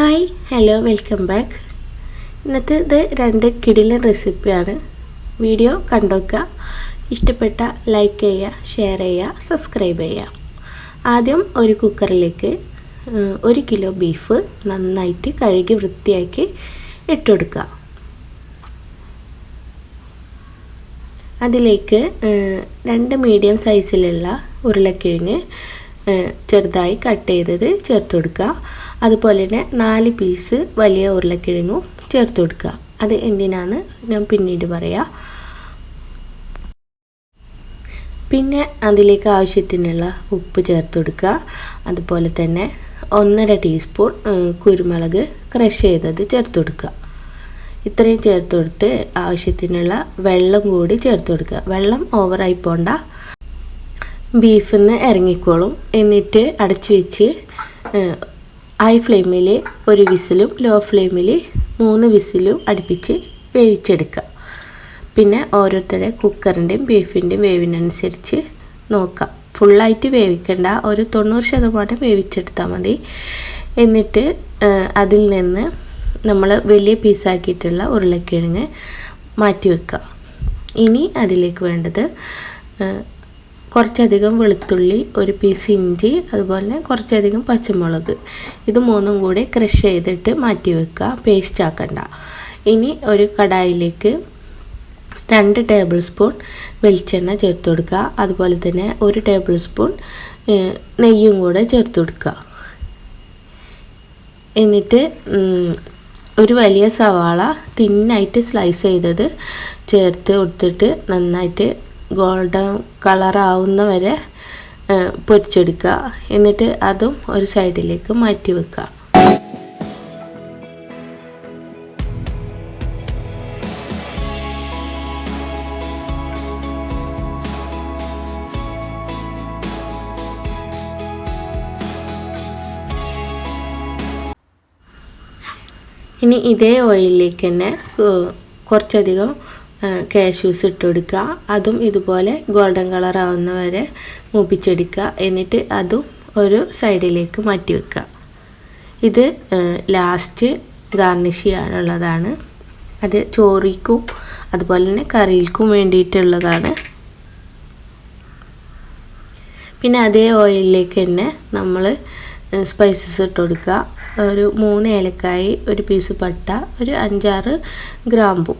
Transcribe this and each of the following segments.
Hi hello welcome back. ഇന്നത്തെ ഇത് രണ്ട് കിടിലൻ റെസിപ്പിയാണ്. വീഡിയോ കണ്ടുവെക്കുക ഇഷ്ടപ്പെട്ട ലൈക്ക് ചെയ്യുക ഷെയർ ചെയ്യുക സബ്സ്ക്രൈബ് ചെയ്യുക. ആദ്യം ഒരു കുക്കറിലേക്ക് ഒരു കിലോ ബീഫ് നന്നായിട്ട് കഴുകി വൃത്തിയാക്കി ഇട്ടുകൊടുക്കുക അതിലേക്ക് രണ്ട് മീഡിയം സൈസിലുള്ള ഉരുളക്കിഴങ്ങ് ചെറുതായി കട്ട് ചെയ്തത് ചേർത്ത് കൊടുക്കുക അതുപോലെ തന്നെ നാല് പീസ് വലിയ ഉരുളക്കിഴങ്ങും ചേർത്ത് കൊടുക്കുക. അത് എന്തിനാന്ന് ഞാൻ പിന്നീട് പറയാം. പിന്നെ അതിലേക്ക് ആവശ്യത്തിനുള്ള ഉപ്പ് ചേർത്ത് കൊടുക്കുക. അതുപോലെ തന്നെ ഒന്നര ടീസ്പൂൺ കുരുമുളക് ക്രഷ് ചെയ്തത് ചേർത്ത് കൊടുക്കുക. ഇത്രയും ചേർത്ത് കൊടുത്ത് ആവശ്യത്തിനുള്ള വെള്ളം കൂടി ചേർത്ത് കൊടുക്കുക. വെള്ളം ഓവറായി പോണ്ട. ബീഫിൽ നിന്ന് ഇറങ്ങിക്കോളും. എന്നിട്ട് അടച്ചു വെച്ച് ഹൈ ഫ്ലെയിമിൽ ഒരു വിസിലും ലോ ഫ്ലെയിമിൽ മൂന്ന് വിസിലും അടുപ്പിച്ച് വേവിച്ചെടുക്കുക. പിന്നെ ഓരോരുത്തരുടെ കുക്കറിന്റെയും ബീഫിന്റെയും വേവിനനുസരിച്ച് നോക്കാം ഫുള്ളായിട്ട് വേവിക്കണ്ട ഒരു തൊണ്ണൂറ് ശതമാനം വേവിച്ചെടുത്താൽ മതി. എന്നിട്ട് അതിൽ നിന്ന് നമ്മൾ വലിയ പീസാക്കിയിട്ടുള്ള ഉരുളക്കിഴങ്ങ് മാറ്റി വെക്കുക. ഇനി അതിലേക്ക് വേണ്ടത് കുറച്ചധികം വെളുത്തുള്ളി ഒരു പീസ് ഇഞ്ചി അതുപോലെ കുറച്ചധികം പച്ചമുളക്. ഇത് മൂന്നും കൂടി ക്രഷ് ചെയ്തിട്ട് മാറ്റി വെക്കുക. പേസ്റ്റ് ആക്കണ്ട. ഇനി ഒരു കടായിലേക്ക് രണ്ട് ടേബിൾ സ്പൂൺ വെളിച്ചെണ്ണ ചേർത്ത് കൊടുക്കുക. അതുപോലെ തന്നെ ഒരു ടേബിൾ സ്പൂൺ നെയ്യും കൂടെ ചേർത്ത് കൊടുക്കുക. എന്നിട്ട് ഒരു വലിയ സവാള തിന്നായിട്ട് സ്ലൈസ് ചെയ്തത് ചേർത്ത് കൊടുത്തിട്ട് നന്നായിട്ട് ഗോൾഡൻ കളറാവുന്ന വരെ പൊരിച്ചെടുക്കുക. എന്നിട്ട് അതും ഒരു സൈഡിലേക്ക് മാറ്റി വെക്കുക. ഇനി ഇതേ ഓയിലിലേക്ക് തന്നെ കുറച്ചധികം കാഷ്യൂസ് ഇട്ട് കൊടുക്കുക അതും ഇതുപോലെ ഗോൾഡൻ കളർ ആവുന്ന വരെ മൂപ്പിച്ചെടുക്കുക. എന്നിട്ട് അതും ഒരു സൈഡിലേക്ക് മാറ്റി വെക്കുക. ഇത് ലാസ്റ്റ് ഗാർണിഷ് ചെയ്യാനുള്ളതാണ്. അത് ചോറിക്കും അതുപോലെ തന്നെ കറിയിൽക്കും വേണ്ടിയിട്ടുള്ളതാണ്. പിന്നെ അതേ ഓയിലിലേക്ക് തന്നെ നമ്മൾ സ്പൈസസ് ഇട്ട് കൊടുക്കുക ഒരു മൂന്ന് ഏലക്കായി ഒരു പീസ് പട്ട ഒരു അഞ്ചാറ് ഗ്രാമ്പു.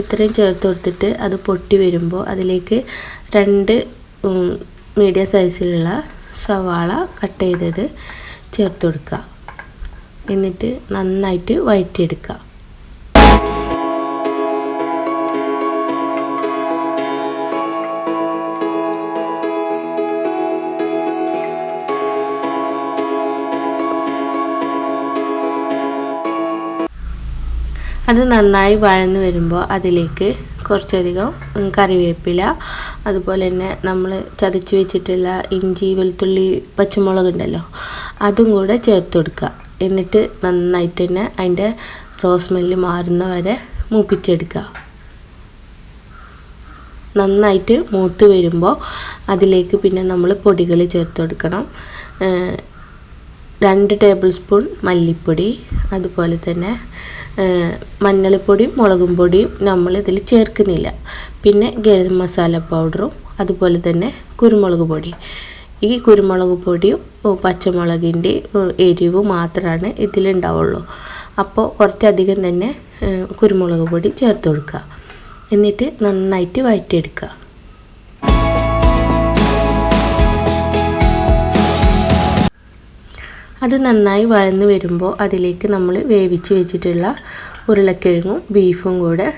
ഇത്രയും ചേർത്ത് കൊടുത്തിട്ട് അത് പൊട്ടി വരുമ്പോൾ അതിലേക്ക് രണ്ട് മീഡിയം സൈസിലുള്ള സവാള കട്ട് ചെയ്തത് ചേർത്ത് കൊടുക്കുക. എന്നിട്ട് നന്നായിട്ട് വഴറ്റിയെടുക്കുക അത് നന്നായി വഴന്ന് വരുമ്പോൾ അതിലേക്ക് കുറച്ചധികം കറിവേപ്പില അതുപോലെ തന്നെ നമ്മൾ ചതച്ച് വെച്ചിട്ടുള്ള ഇഞ്ചി വെളുത്തുള്ളി പച്ചമുളക് ഉണ്ടല്ലോ അതും കൂടെ ചേർത്ത് കൊടുക്കുക. എന്നിട്ട് നന്നായിട്ട് തന്നെ അതിന്റെ റോസ് മാറുന്ന വരെ മൂപ്പിച്ചെടുക്കുക. നന്നായിട്ട് മൂത്ത് വരുമ്പോൾ അതിലേക്ക് പിന്നെ നമ്മൾ പൊടികൾ ചേർത്ത് കൊടുക്കണം. രണ്ട് ടേബിൾ സ്പൂൺ മല്ലിപ്പൊടി അതുപോലെ തന്നെ മഞ്ഞൾപ്പൊടിയും മുളകും പൊടിയും നമ്മൾ ഇതിൽ ചേർക്കുന്നില്ല. പിന്നെ ഗരം മസാല പൗഡറും അതുപോലെ തന്നെ കുരുമുളക് പൊടി. ഈ കുരുമുളക് പൊടിയും പച്ചമുളകിന്റെ എരിവ് മാത്രമാണ് ഇതിലുണ്ടാവുള്ളൂ. അപ്പോൾ കുറച്ചധികം തന്നെ കുരുമുളക് പൊടി ചേർത്ത് കൊടുക്കുക. എന്നിട്ട് നന്നായിട്ട് വഴറ്റിയെടുക്കുക. അത് നന്നായി വഴന്ന് വരുമ്പോൾ അതിലേക്ക് നമ്മൾ വേവിച്ച് വെച്ചിട്ടുള്ള ഉരുളക്കിഴങ്ങും ബീഫും കൂടെ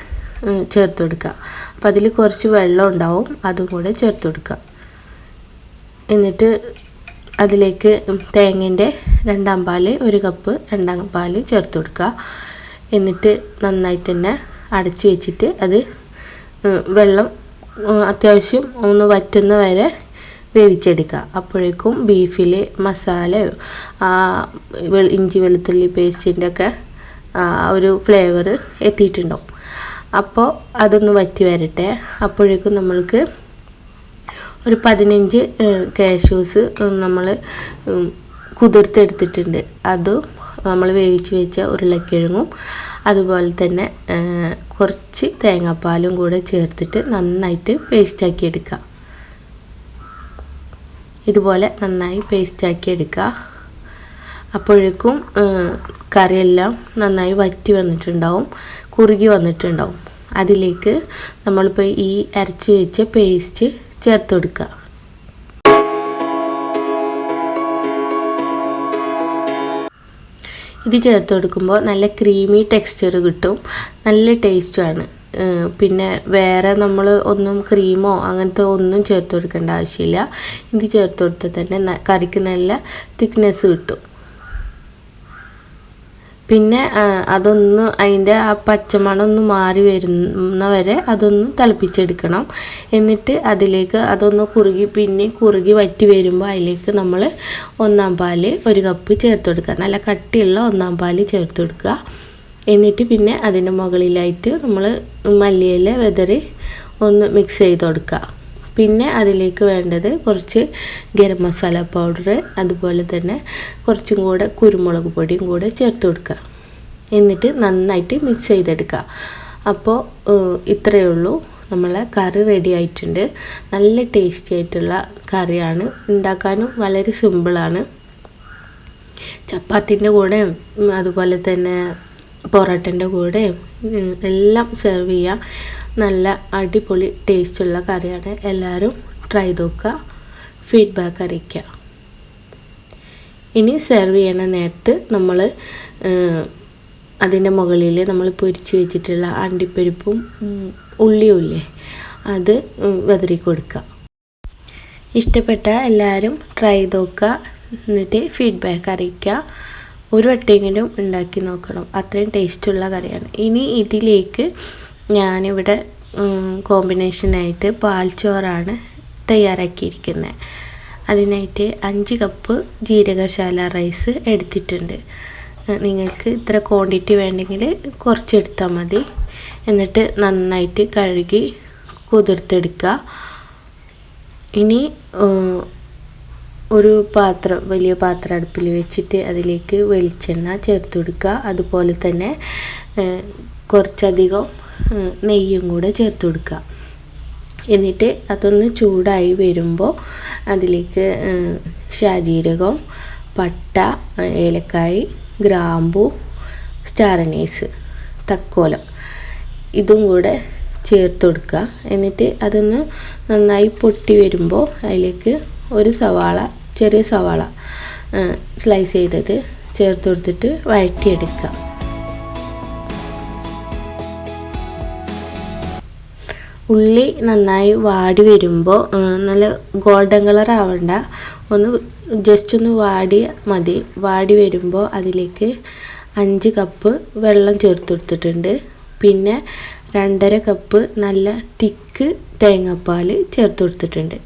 ചേർത്ത് കൊടുക്കുക അപ്പം അതിൽ കുറച്ച് വെള്ളം ഉണ്ടാവും അതും കൂടെ ചേർത്ത് കൊടുക്കുക എന്നിട്ട് അതിലേക്ക് തേങ്ങേന്റെ രണ്ടാം പാൽ ഒരു കപ്പ് രണ്ടാം പാൽ ചേർത്ത് കൊടുക്കുക എന്നിട്ട് നന്നായിട്ട് തന്നെ അടച്ച് വെച്ചിട്ട് അത് വെള്ളം അത്യാവശ്യം ഒന്ന് വറ്റുന്ന വരെ വേവിച്ചെടുക്കുക. അപ്പോഴേക്കും ബീഫിൽ മസാല ആ വെ- ഇഞ്ചി വെളുത്തുള്ളി പേസ്റ്റിന്റെ ഒക്കെ ഒരു ഫ്ലേവർ എത്തിയിട്ടുണ്ടാവും. അപ്പോൾ അതൊന്ന് വറ്റി വരട്ടെ. അപ്പോഴേക്കും നമ്മൾക്ക് ഒരു പതിനഞ്ച് കാഷ്യൂസ് നമ്മൾ കുതിർത്തെടുത്തിട്ടുണ്ട്. അതും നമ്മൾ വേവിച്ച് വെച്ച ഉരുളക്കിഴങ്ങും അതുപോലെ തന്നെ കുറച്ച് തേങ്ങാപ്പാലും കൂടെ ചേർത്തിട്ട് നന്നായിട്ട് പേസ്റ്റാക്കി എടുക്കുക. ഇതുപോലെ നന്നായി പേസ്റ്റാക്കി എടുക്കുക. അപ്പോഴേക്കും കറിയെല്ലാം നന്നായി വറ്റി വന്നിട്ടുണ്ടാവും കുറുകി വന്നിട്ടുണ്ടാവും. അതിലേക്ക് നമ്മളിപ്പോൾ ഈ അരച്ച് വെച്ച പേസ്റ്റ് ചേർത്ത് കൊടുക്കുക. ഇത് ചേർത്ത് കൊടുക്കുമ്പോൾ നല്ല ക്രീമി ടെക്സ്ചർ കിട്ടും. നല്ല ടേസ്റ്റുമാണ് പിന്നെ വേറെ നമ്മൾ ഒന്നും ക്രീമോ അങ്ങനത്തെ ഒന്നും ചേർത്ത് കൊടുക്കേണ്ട ആവശ്യമില്ല. ഇത് ചേർത്ത് കൊടുത്താൽ തന്നെ കറിക്ക് നല്ല തിക്നെസ് കിട്ടും. പിന്നെ അതൊന്ന് അതിന്റെ ആ പച്ചമണം ഒന്ന് മാറി വരുന്നവരെ അതൊന്ന് തിളപ്പിച്ചെടുക്കണം. എന്നിട്ട് അതിലേക്ക് അതൊന്ന് കുറുകി പിന്നെ കുറുകി വറ്റി വരുമ്പോൾ അതിലേക്ക് നമ്മൾ ഒന്നാം പാൽ ഒരു കപ്പ് ചേർത്ത് കൊടുക്കുക. നല്ല കട്ടിയുള്ള ഒന്നാം പാൽ ചേർത്ത് കൊടുക്കുക. എന്നിട്ട് പിന്നെ അതിന്റെ മുകളിലായിട്ട് നമ്മൾ മല്ലിയില വെതറി ഒന്ന് മിക്സ് ചെയ്ത് കൊടുക്കുക. പിന്നെ അതിലേക്ക് വേണ്ടത് കുറച്ച് ഗരം മസാല പൗഡർ അതുപോലെ തന്നെ കുറച്ചും കൂടെ കുരുമുളക് പൊടിയും കൂടെ ചേർത്ത് കൊടുക്കുക. എന്നിട്ട് നന്നായിട്ട് മിക്സ് ചെയ്തെടുക്കുക. അപ്പോൾ ഇത്രയേ ഉള്ളൂ. നമ്മളെ കറി റെഡി ആയിട്ടുണ്ട്. നല്ല ടേസ്റ്റി ആയിട്ടുള്ള കറിയാണ്. ഉണ്ടാക്കാനും വളരെ സിമ്പിളാണ് ചപ്പാത്തിന്റെ കൂടെ അതുപോലെ തന്നെ പൊറോട്ടന്റെ കൂടെ എല്ലാം സെർവ് ചെയ്യാം. നല്ല അടിപൊളി ടേസ്റ്റുള്ള കറിയാണ്. എല്ലാവരും ട്രൈ നോക്കുക ഫീഡ്ബാക്ക് അറിയിക്കുക ഇനി സെർവ് ചെയ്യണ നേരത്ത് നമ്മൾ അതിന്റെ മുകളിൽ നമ്മൾ പൊരിച്ച് വെച്ചിട്ടുള്ള അണ്ടിപ്പരിപ്പും ഉള്ളിയും ഇല്ലേ അത് വെതറി കൊടുക്കുക ഇഷ്ടപ്പെട്ട എല്ലാവരും ട്രൈ നോക്കുക എന്നിട്ട് ഫീഡ്ബാക്ക് അറിയിക്കുക ഒരു വട്ടെങ്കിലും ഉണ്ടാക്കി നോക്കണം. അത്രയും ടേസ്റ്റുള്ള കറിയാണ്. ഇനി ഇതിലേക്ക് ഞാനിവിടെ കോമ്പിനേഷനായിട്ട് പാൽച്ചോറാണ് തയ്യാറാക്കിയിരിക്കുന്നത് അതിനായിട്ട് അഞ്ച് കപ്പ് ജീരകശാല റൈസ് എടുത്തിട്ടുണ്ട്. നിങ്ങൾക്ക് ഇത്ര ക്വാണ്ടിറ്റി വേണ്ടെങ്കിൽ കുറച്ചെടുത്താൽ മതി. എന്നിട്ട് നന്നായിട്ട് കഴുകി കുതിർത്തെടുക്കുക. ഇനി ഒരു പാത്രം വലിയ പാത്രം അടുപ്പിൽ വെച്ചിട്ട് അതിലേക്ക് വെളിച്ചെണ്ണ ചേർത്ത് കൊടുക്കുക. അതുപോലെ തന്നെ കുറച്ചധികം നെയ്യും കൂടെ ചേർത്ത് കൊടുക്കുക. എന്നിട്ട് അതൊന്ന് ചൂടായി വരുമ്പോൾ അതിലേക്ക് ഷാജീരകം പട്ട ഏലക്കായ് ഗ്രാമ്പു സ്റ്റാർ അനീസ് തക്കോലം ഇതും കൂടെ ചേർത്ത് കൊടുക്കുക. എന്നിട്ട് അതൊന്ന് നന്നായി പൊട്ടി വരുമ്പോൾ അതിലേക്ക് ഒരു സവാള ചെറിയ സവാള സ്ലൈസ് ചെയ്തത് ചേർത്ത് കൊടുത്തിട്ട് വഴറ്റിയെടുക്കുക. ഉള്ളി നന്നായി വാടി വരുമ്പോൾ നല്ല ഗോൾഡൻ കളർ ആവണ്ട. ഒന്ന് ജസ്റ്റ് ഒന്ന് വാടി മതി. വാടി വരുമ്പോൾ അതിലേക്ക് അഞ്ച് കപ്പ് വെള്ളം ചേർത്ത് കൊടുത്തിട്ടുണ്ട്. പിന്നെ രണ്ടര കപ്പ് നല്ല തിക്ക് തേങ്ങാപ്പാൽ ചേർത്ത് കൊടുത്തിട്ടുണ്ട്.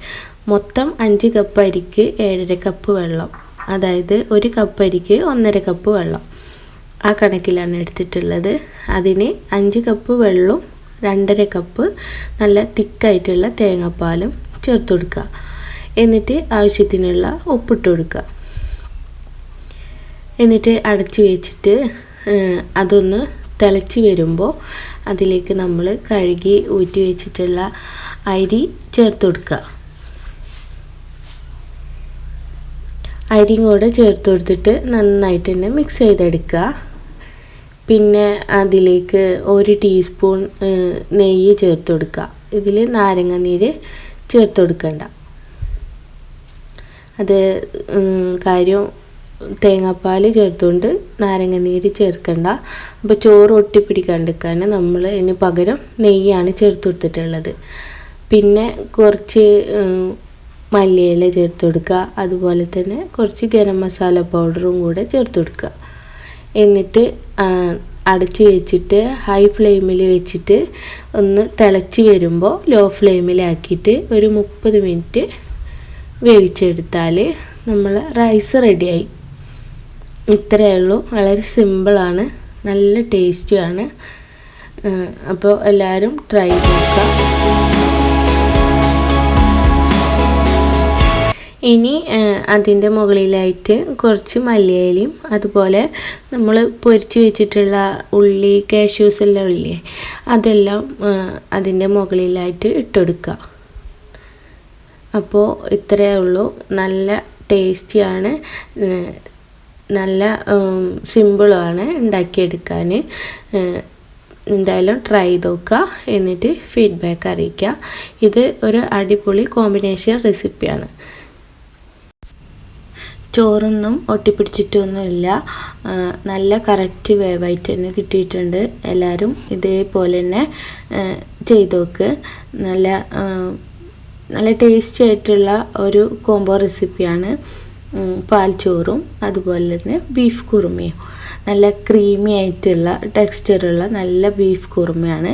മൊത്തം അഞ്ച് കപ്പ് അരിക്ക് ഏഴര കപ്പ് വെള്ളം. അതായത് ഒരു കപ്പ് അരിക്ക് ഒന്നര കപ്പ് വെള്ളം. ആ കണക്കിലാണ് എടുത്തിട്ടുള്ളത്. അതിന് അഞ്ച് കപ്പ് വെള്ളവും രണ്ടര കപ്പ് നല്ല തിക്കായിട്ടുള്ള തേങ്ങാപ്പാലും ചേർത്ത് കൊടുക്കുക. എന്നിട്ട് ആവശ്യത്തിനുള്ള ഉപ്പിട്ട് കൊടുക്കുക. എന്നിട്ട് അടച്ച് വെച്ചിട്ട് അതൊന്ന് തിളച്ച് വരുമ്പോൾ അതിലേക്ക് നമ്മൾ കഴുകി ഊറ്റി വെച്ചിട്ടുള്ള അരി ചേർത്ത് കൊടുക്കുക. അരിയും കൂടെ ചേർത്ത് കൊടുത്തിട്ട് നന്നായിട്ട് തന്നെ മിക്സ് ചെയ്തെടുക്കുക. പിന്നെ അതിലേക്ക് ഒരു ടീസ്പൂൺ നെയ്യ് ചേർത്ത് കൊടുക്കുക. ഇതിൽ നാരങ്ങ നീര് ചേർത്ത് കൊടുക്കണ്ട. അത് കാര്യം തേങ്ങാപ്പാൽ ചേർത്തുകൊണ്ട് നാരങ്ങ നീര് ചേർക്കണ്ട. അപ്പോൾ ചോറ് ഒട്ടിപ്പിടിക്കാണ്ടിരിക്കാൻ നമ്മൾ ഇനി പകരം നെയ്യാണ് ചേർത്ത് കൊടുത്തിട്ടുള്ളത്. പിന്നെ കുറച്ച് മല്ലിയില ചേർത്ത് കൊടുക്കുക. അതുപോലെ തന്നെ കുറച്ച് ഗരം മസാല പൗഡറും കൂടെ ചേർത്ത് കൊടുക്കുക. എന്നിട്ട് അടച്ച് വെച്ചിട്ട് ഹൈ ഫ്ലെയിമിൽ വെച്ചിട്ട് ഒന്ന് തിളച്ച് വരുമ്പോൾ ലോ ഫ്ലെയിമിലാക്കിയിട്ട് ഒരു മുപ്പത് മിനിറ്റ് വേവിച്ചെടുത്താൽ നമ്മൾ റൈസ് റെഡിയായി ഇത്രയേ ഉള്ളൂ. വളരെ സിമ്പിളാണ് നല്ല ടേസ്റ്റുമാണ് അപ്പോൾ എല്ലാവരും ട്രൈ നോക്കുക. ഇനി അതിന്റെ മുകളിലായിട്ട് കുറച്ച് മല്ലിയിലയും അതുപോലെ നമ്മൾ പൊരിച്ച് വെച്ചിട്ടുള്ള ഉള്ളി കാഷ്യൂസ് എല്ലാം ഉള്ളി അതെല്ലാം അതിന്റെ മുകളിലായിട്ട് ഇട്ടെടുക്കുക അപ്പോൾ ഇത്രയേ ഉള്ളൂ. നല്ല ടേസ്റ്റിയാണ്. നല്ല സിമ്പിളുമാണ് ഉണ്ടാക്കിയെടുക്കാൻ. എന്തായാലും ട്രൈ ചെയ്ത് നോക്കുക എന്നിട്ട് ഫീഡ്ബാക്ക് അറിയിക്കുക ഇത് ഒരു അടിപൊളി കോമ്പിനേഷൻ റെസിപ്പിയാണ്. ചോറൊന്നും ഒട്ടിപ്പിടിച്ചിട്ടൊന്നുമില്ല. നല്ല കറക്റ്റ് വേവായിട്ട് തന്നെ കിട്ടിയിട്ടുണ്ട്. എല്ലാവരും ഇതേപോലെ തന്നെ ചെയ്ത് നോക്ക് നല്ല നല്ല ടേസ്റ്റി ആയിട്ടുള്ള ഒരു കോംബോ റെസിപ്പിയാണ് പാൽച്ചോറും അതുപോലെ തന്നെ ബീഫ് കുറുമയും. നല്ല ക്രീമി ആയിട്ടുള്ള ടെക്സ്ചറുള്ള നല്ല ബീഫ് കുറുമയാണ്.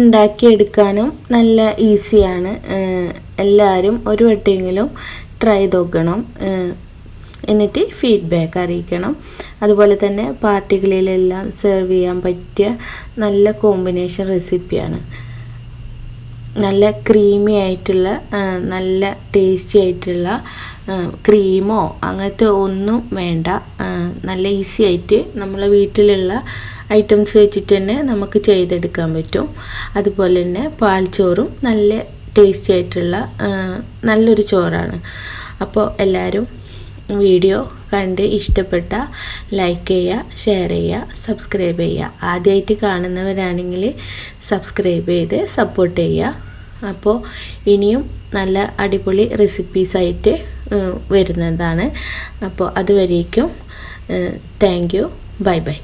ഉണ്ടാക്കിയെടുക്കാനും നല്ല ഈസിയാണ് എല്ലാവരും ഒരു വട്ടെങ്കിലും ട്രൈ നോക്കണം എന്നിട്ട് ഫീഡ്ബാക്ക് അറിയിക്കണം. അതുപോലെ തന്നെ പാർട്ടികളിലെല്ലാം സെർവ് ചെയ്യാൻ പറ്റിയ നല്ല കോമ്പിനേഷൻ റെസിപ്പിയാണ് നല്ല ക്രീമി ആയിട്ടുള്ള നല്ല ടേസ്റ്റി ആയിട്ടുള്ള ക്രീമോ അങ്ങനത്തെ ഒന്നും വേണ്ട. നല്ല ഈസി ആയിട്ട് നമ്മളെ വീട്ടിലുള്ള ഐറ്റംസ് വെച്ചിട്ട് തന്നെ നമുക്ക് ചെയ്തെടുക്കാൻ പറ്റും. അതുപോലെ തന്നെ പാൽച്ചോറും നല്ല ടേസ്റ്റി ആയിട്ടുള്ള നല്ലൊരു ചോറാണ്. അപ്പോൾ എല്ലാവരും വീഡിയോ കണ്ട് ഇഷ്ടപ്പെട്ട ലൈക്ക് ചെയ്യുക ഷെയർ ചെയ്യുക സബ്സ്ക്രൈബ് ചെയ്യുക. ആദ്യമായിട്ട് കാണുന്നവരാണെങ്കിൽ സബ്സ്ക്രൈബ് ചെയ്ത് സപ്പോർട്ട് ചെയ്യുക. അപ്പോൾ ഇനിയും നല്ല അടിപൊളി റെസിപ്പീസായിട്ട് വരുന്നതാണ്. അപ്പോൾ അതുവരേക്കും താങ്ക് യു ബൈ ബൈ